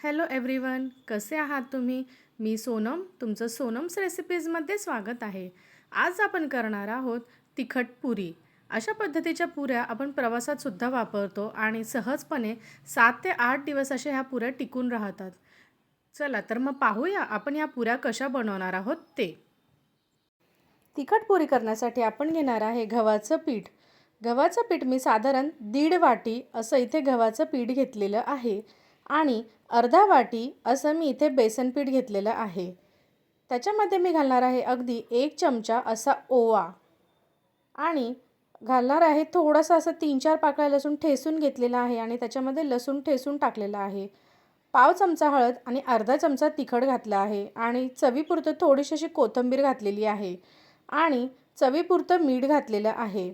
Hello everyone कसे आहात तुम्ही? मी सोनम तुमचं सोनम्स रेसिपीजमध्ये स्वागत आहे. आज आपण करणार आहोत तिखट पुरी. अशा पद्धतीच्या पुऱ्या आपण प्रवासातसुद्धा वापरतो आणि सहजपणे सात ते आठ दिवस अशा ह्या पुऱ्या टिकून राहतात. चला तर मग पाहूया आपण या पुऱ्या कशा बनवणार आहोत ते. तिखट पुरी करण्यासाठी आपण घेणार आहे गव्हाचं पीठ. गव्हाचं पीठ मी साधारण दीड वाटी असं इथे गव्हाचं पीठ घेतलेलं आहे आणि अर्धा वाटी असं मी इथे बेसनपीठ घेतलेलं आहे. त्याच्यामध्ये मी घालणार आहे अगदी एक चमचा असा ओवा. आणि घालणार आहे थोडंसं असं तीन चार पाकळ्या लसूण ठेसून घेतलेला आहे आणि त्याच्यामध्ये लसूण ठेसून टाकलेलं आहे. पाव चमचा हळद आणि अर्धा चमचा तिखट घातला आहे आणि चवीपुरतं थोडीशी अशी कोथिंबीर घातलेली आहे आणि चवीपुरतं मीठ घातलेलं आहे.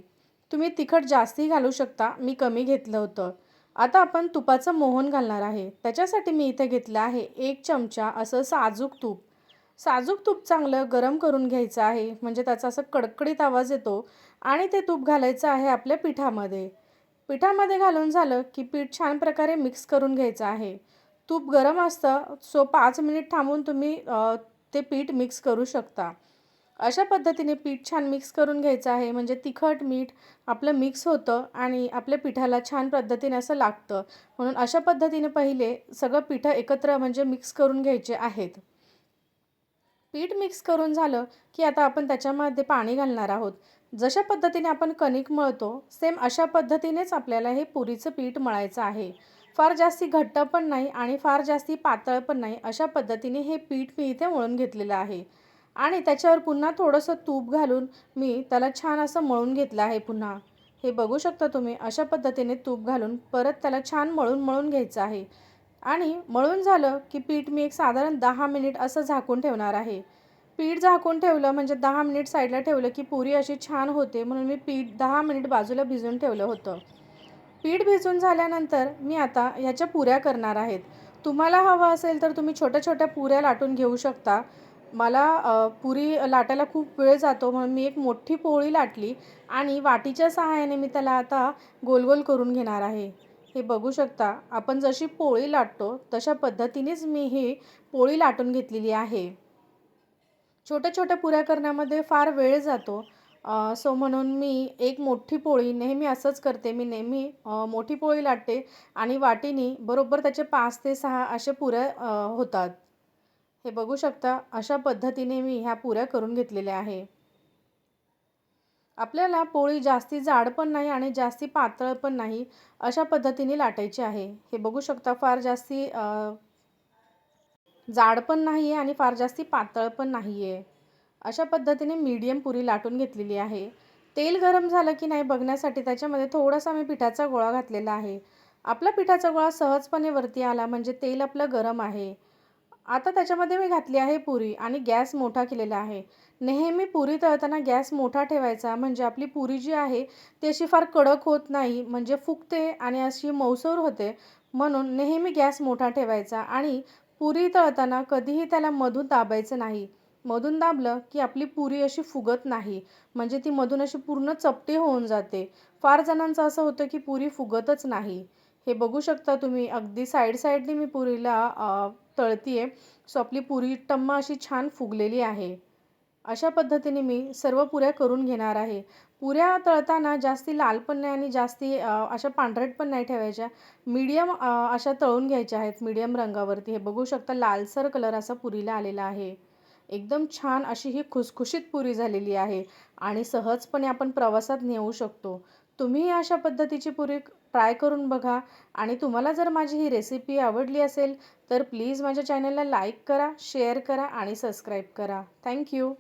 तुम्ही तिखट जास्ती घालू शकता मी कमी घेतलं होतं. आता आपण तुपाचं मोहन घालणार आहे. त्याच्यासाठी मी इथे घेतलं आहे एक चमचा असं साजूक तूप. साजूक तूप चांगलं गरम करून घ्यायचं आहे. म्हणजे त्याचा असं कडकडीत आवाज येतो आणि ते तूप घालायचं आहे आपल्या पिठामध्ये. पिठामध्ये घालून झालं की पीठ छान प्रकारे मिक्स करून घ्यायचं आहे. तूप गरम असतं सो पाच मिनिट थांबून तुम्ही ते पीठ मिक्स करू शकता. अशा पद्धतीने पीठ छान मिक्स करून घ्यायचं आहे. म्हणजे तिखट मीठ आपलं मिक्स होतं आणि आपल्या पिठाला छान पद्धतीने असं लागतं. म्हणून अशा पद्धतीने पहिले सगळं पिठं एकत्र म्हणजे मिक्स करून घ्यायचे आहेत. पीठ मिक्स करून झालं की आता आपण त्याच्यामध्ये पाणी घालणार आहोत. जशा पद्धतीने आपण कणिक मळतो सेम अशा पद्धतीनेच आपल्याला हे पुरीचं पीठ मळायचं आहे. फार जास्ती घट्ट पण नाही आणि फार जास्ती पातळ पण नाही अशा पद्धतीने हे पीठ मी इथे मळून घेतलेलं आहे. आणि त्याच्यावर पुन्हा थोडंसं तूप घालून मी त्याला छान असं मळून घेतलं आहे पुन्हा. हे बघू शकता तुम्ही अशा पद्धतीने तूप घालून परत त्याला छान मळून मळून घ्यायचं आहे. आणि मळून झालं की पीठ मी एक साधारण दहा मिनिट असं झाकून ठेवणार आहे. पीठ झाकून ठेवलं म्हणजे दहा मिनिट साईडला ठेवलं की पुरी अशी छान होते म्हणून मी पीठ दहा मिनिट बाजूला भिजून ठेवलं होतं. पीठ भिजून झाल्यानंतर मी आता ह्याच्या पुऱ्या करणार आहेत. तुम्हाला हवं असेल तर तुम्ही छोट्या छोट्या पुऱ्या लाटून घेऊ शकता. मला पुरी लाटायला खूप वेळ जातो म्हणून मी एक मोठी पोळी लाटली आणि वाटीच्या सहाय्याने मी त्याला आता गोल गोल करून घेणार आहे. हे बघू शकता आपण जशी पोळी लाटतो तशा पद्धतीनेच मी ही पोळी लाटून घेतलेली आहे. छोट्या छोट्या पुऱ्या करण्यामध्ये फार वेळ जातो सो म्हणून मी एक मोठी पोळी नेहमी असंच करते. मी नेहमी मोठी पोळी लाटते आणि वाटीने बरोबर त्याचे पाच ते सहा असे पुऱ्या होतात. हे बघू शकता अशा पद्धतीने मी ह्या पुऱ्या करून घेतलेल्या आहे. आपल्याला पोळी जास्ती जाड पण नाही आणि जास्ती पातळ पण नाही अशा पद्धतीने लाटायची आहे. हे बघू शकता फार जास्ती जाड पण नाही आहे आणि फार जास्ती पातळ पण नाही आहे अशा पद्धतीने मीडियम पुरी लाटून घेतलेली आहे. तेल गरम झालं की नाही बघण्यासाठी त्याच्यामध्ये थोडासा मी पिठाचा गोळा घातलेला आहे. आपला पिठाचा गोळा सहजपणे वरती आला म्हणजे तेल आपलं गरम आहे. आता त्याच्यामध्ये मी घातली आहे पुरी आणि गॅस मोठा केलेला आहे. नेहमी पुरी तळताना गॅस मोठा ठेवायचा म्हणजे आपली पुरी जी आहे ती अशी फार कडक होत नाही म्हणजे फुगते आणि अशी मौसर होते. म्हणून नेहमी गॅस मोठा ठेवायचा आणि पुरी तळताना कधीही त्याला मधून दाबायचं नाही. मधून दाबलं की आपली पुरी अशी फुगत नाही म्हणजे ती मधून अशी पूर्ण चपटी होऊन जाते. फार जणांचं असं होतं की पुरी फुगतच नाही. हे बघू शकता तुम्ही अगदी साईड साईडने मी पुरीला तळती आहे सो आपली पुरी टम्मा अशी छान फुगलेली आहे. अशा पद्धतीने मी सर्व पुऱ्या करून घेणार आहे. पुऱ्या तळताना जास्ती लाल पण नाही आणि जास्ती अशा पांढरट पण नाही ठेवायच्या. मीडियम अशा तळून घ्यायच्या आहेत मीडियम रंगावरती. हे बघू शकता लालसर कलर असा पुरीला आलेला आहे. एकदम छान अशी ही खुसखुशीत पुरी झालेली आहे आणि सहजपणे आपण प्रवासात नेऊ शकतो. तुम्ही अशा पद्धतीची पुरी ट्राय करून बघा. आणि तुम्हाला जर माझी ही रेसिपी आवडली असेल तर प्लीज माझ्या चॅनलला लाईक करा शेअर करा आणि सबस्क्राईब करा. थँक्यू